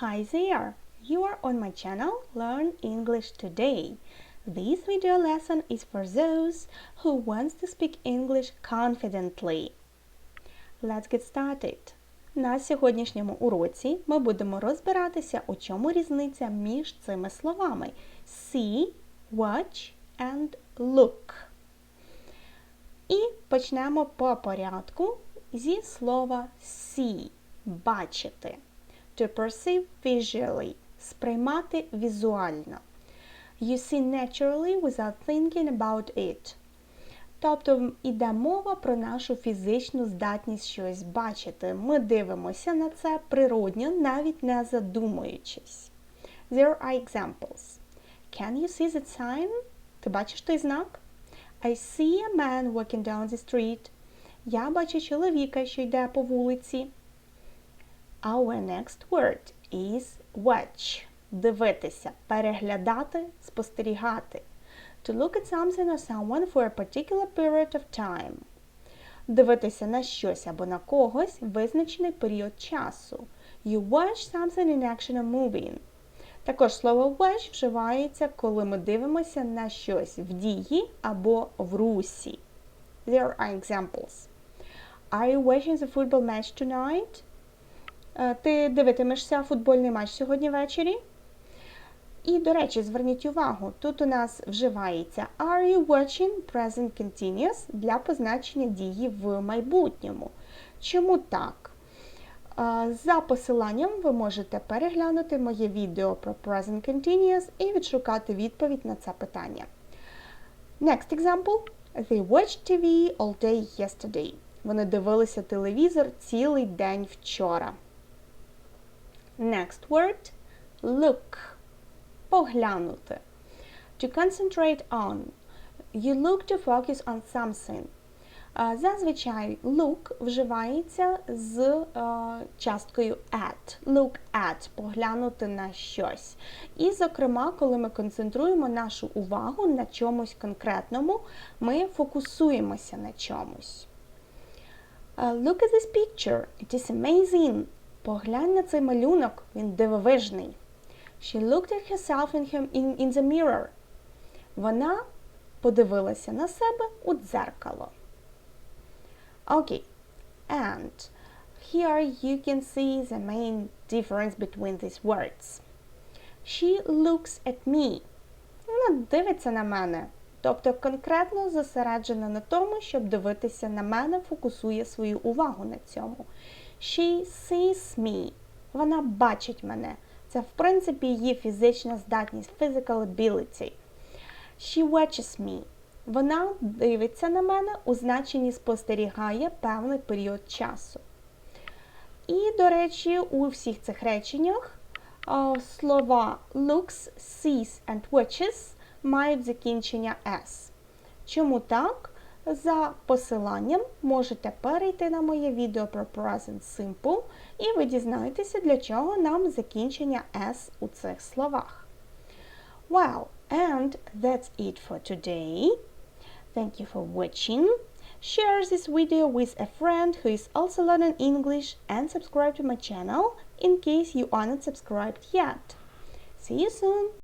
Hi there! You are on my channel Learn English Today. This video lesson is for those who wants to speak English confidently. Let's get started. На сьогоднішньому уроці ми будемо розбиратися, у чому різниця між цими словами see, watch and look. І почнемо по порядку зі слова see бачити. To perceive visually сприймати візуально. You see naturally without thinking about it. Тобто йде мова про нашу фізичну здатність щось бачити. Ми дивимося на це природньо, навіть не задумуючись. There are examples. Can you see that sign? Ти бачиш той знак? I see a man walking down the street. Я бачу чоловіка, що йде по вулиці. Our next word is watch. Дивитися, переглядати, спостерігати. To look at something or someone for a particular period of time. Дивитися на щось або на когось визначений період часу. You watch something in action or moving. Також слово watch вживається, коли ми дивимося на щось в дії або в русі. There are examples. Are you watching the football match tonight? Е, Ти дивитимешся футбольний матч сьогодні ввечері? І, до речі, зверніть увагу, тут у нас вживається Are you watching present continuous для позначення дії в майбутньому. Чому так? Е, За посиланням ви можете переглянути моє відео про present continuous і відшукати відповідь на це питання. Next example. They watched TV all day yesterday. Вони дивилися телевізор цілий день вчора. Next word look. Поглянути. To concentrate on. You look to focus on something. Зазвичай look вживається з часткою at. Look at поглянути на щось. І, зокрема, коли ми концентруємо нашу увагу на чомусь конкретному, ми фокусуємося на чомусь. Look at this picture. It is amazing. Поглянь на цей малюнок, він дивовижний. She looked at herself in, him, in, in the mirror. Вона подивилася на себе у дзеркало. Okay. And here you can see the main difference between these words. She looks at me. Вона дивиться на мене. Тобто конкретно зосереджена на тому, щоб дивитися на мене, фокусує свою увагу на цьому. She sees me. Вона бачить мене. Це, в принципі, її фізична здатність, physical ability. She watches me. Вона дивиться на мене у значенні спостерігає певний період часу. І, до речі, у всіх цих реченнях слова looks, sees and watches мають закінчення s. Чому так? За посиланням можете перейти на моє відео про Present Simple, і ви дізнаєтеся, для чого нам закінчення s у цих словах. Well, and that's it for today. Thank you for watching. Share this video with a friend who is also learning English and subscribe to my channel in case you are not subscribed yet. See you soon!